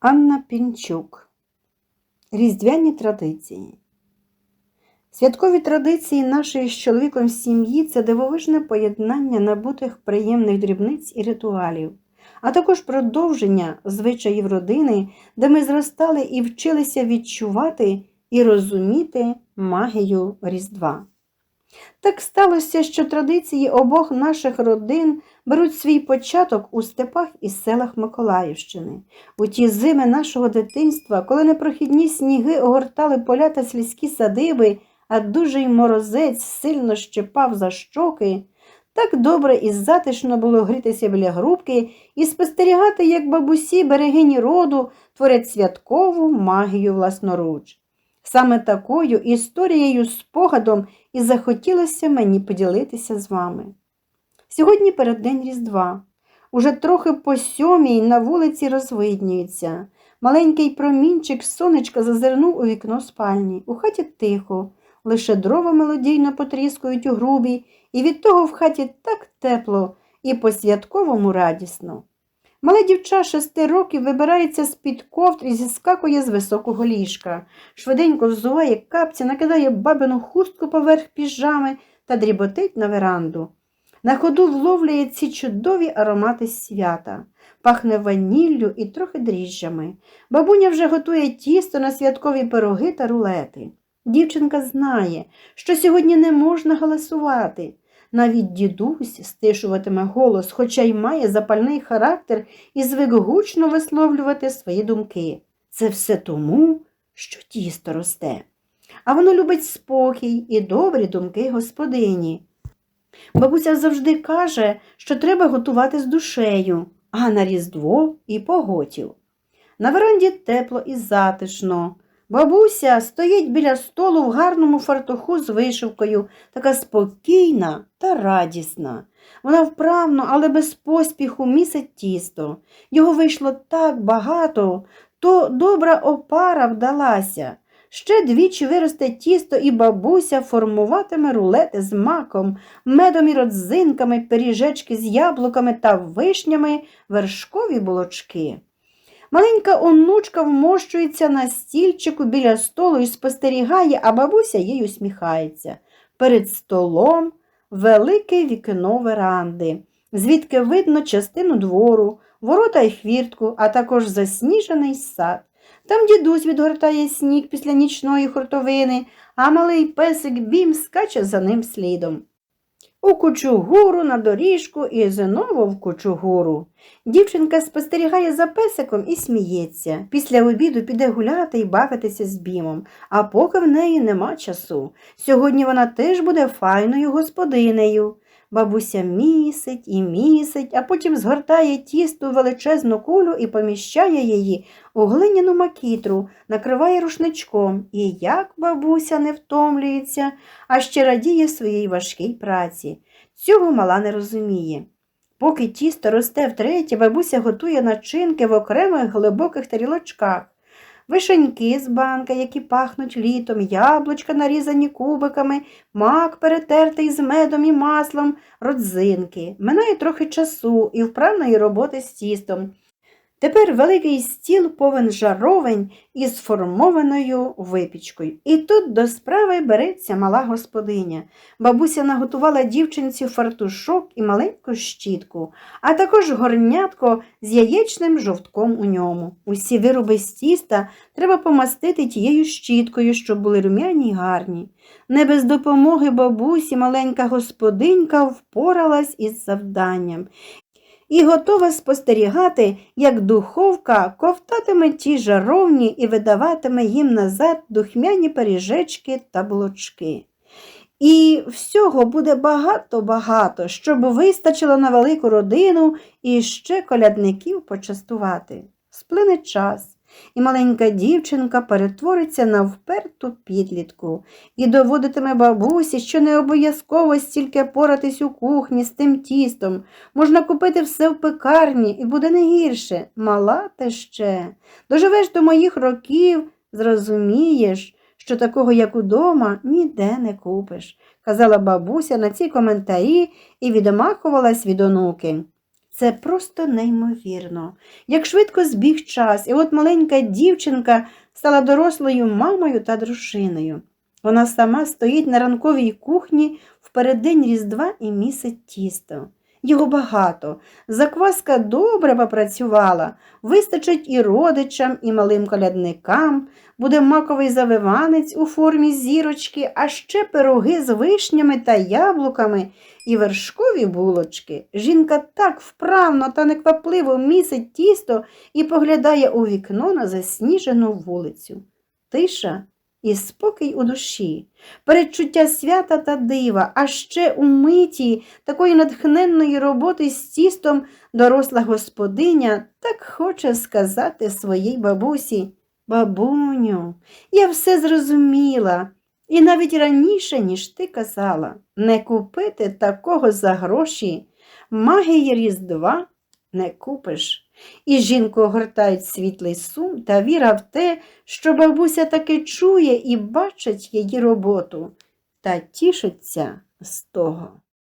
Анна Пінчук. Різдвяні традиції. Святкові традиції нашої з чоловіком сім'ї це дивовижне поєднання набутих приємних дрібниць і ритуалів, а також продовження звичаїв родини, де ми зростали і вчилися відчувати і розуміти магію Різдва. Так сталося, що традиції обох наших родин беруть свій початок у степах і селах Миколаївщини. У ті зими нашого дитинства, коли непрохідні сніги огортали поля та сільські садиби, а дужий морозець сильно щепав за щоки, так добре і затишно було грітися біля грубки і спостерігати, як бабусі берегині роду творять святкову магію власноруч. Саме такою історією спогадом і захотілося мені поділитися з вами. Сьогодні переддень Різдва. Уже трохи по сьомій на вулиці розвиднюється. Маленький промінчик сонечка зазирнув у вікно спальні. У хаті тихо, лише дрова мелодійно потріскують у грубі, і від того в хаті так тепло і по-святковому радісно. Мале дівча шести років вибирається з-під ковдр і зіскакує з високого ліжка. Швиденько взуває капці, накидає бабину хустку поверх піжами та дріботить на веранду. На ходу вловлює ці чудові аромати свята, пахне ваніллю і трохи дріжджами. Бабуня вже готує тісто на святкові пироги та рулети. Дівчинка знає, що сьогодні не можна галасувати. Навіть дідусь стишуватиме голос, хоча й має запальний характер і звик гучно висловлювати свої думки. Це все тому, що тісто росте. А воно любить спокій і добрі думки господині. Бабуся завжди каже, що треба готувати з душею, а на Різдво і поготів. На веранді тепло і затишно. Бабуся стоїть біля столу в гарному фартуху з вишивкою, така спокійна та радісна. Вона вправно, але без поспіху місить тісто. Його вийшло так багато, то добра опара вдалася. Ще двічі виросте тісто, і бабуся формуватиме рулети з маком, медом і родзинками, пиріжечки з яблуками та вишнями, вершкові булочки. Маленька онучка вмощується на стільчику біля столу і спостерігає, а бабуся їй усміхається. Перед столом велике вікно веранди, звідки видно частину двору, ворота й хвіртку, а також засніжений сад. Там дідусь відгортає сніг після нічної хуртовини, а малий песик бім скаче за ним слідом. У кучугуру на доріжку і знову в кучугуру. Дівчинка спостерігає за песиком і сміється. Після обіду піде гуляти і бавитися з бімом, а поки в неї нема часу. Сьогодні вона теж буде файною господинею. Бабуся місить і місить, а потім згортає тісто у величезну кулю і поміщає її у глиняну макітру, накриває рушничком. І як бабуся не втомлюється, а ще радіє своїй важкій праці. Цього мала не розуміє. Поки тісто росте втретє, бабуся готує начинки в окремих глибоких тарілочках. Вишеньки з банка, які пахнуть літом, яблучка, нарізані кубиками, мак перетертий з медом і маслом, родзинки. Минає трохи часу і вправної роботи з тістом. Тепер великий стіл повен жаровень із сформованою випічкою. І тут до справи береться мала господиня. Бабуся наготувала дівчинці фартушок і маленьку щітку, а також горнятко з яєчним жовтком у ньому. Усі вироби з тіста треба помастити тією щіткою, щоб були рум'яні й гарні. Не без допомоги бабусі маленька господинька впоралась із завданням і готова спостерігати, як духовка ковтатиме ті жаровні і видаватиме їм назад духмяні пиріжечки та булочки. І всього буде багато-багато, щоб вистачило на велику родину і ще колядників почастувати. Сплине час і маленька дівчинка перетвориться на вперту підлітку і доводитиме бабусі, що не обов'язково стільки поратись у кухні з тим тістом. Можна купити все в пекарні і буде не гірше. Мала ти ще. Доживеш до моїх років, зрозумієш, що такого, як удома, ніде не купиш, казала бабуся на ці коментарі і відомахувалась від онуки. Це просто неймовірно. Як швидко збіг час, і от маленька дівчинка стала дорослою мамою та дружиною. Вона сама стоїть на ранковій кухні в переддень Різдва і місить тісто. Його багато. Закваска добре попрацювала, вистачить і родичам, і малим колядникам, буде маковий завиванець у формі зірочки, а ще пироги з вишнями та яблуками і вершкові булочки. Жінка так вправно та неквапливо місить тісто і поглядає у вікно на засніжену вулицю. Тиша і спокій у душі, передчуття свята та дива, а ще у миті такої натхненної роботи з тістом доросла господиня так хоче сказати своїй бабусі. Бабуню, я все зрозуміла. І навіть раніше, ніж ти казала, не купити такого за гроші, магії Різдва не купиш. І жінку огортають світлий сум та віра в те, що бабуся таки чує і бачить її роботу та тішиться з того.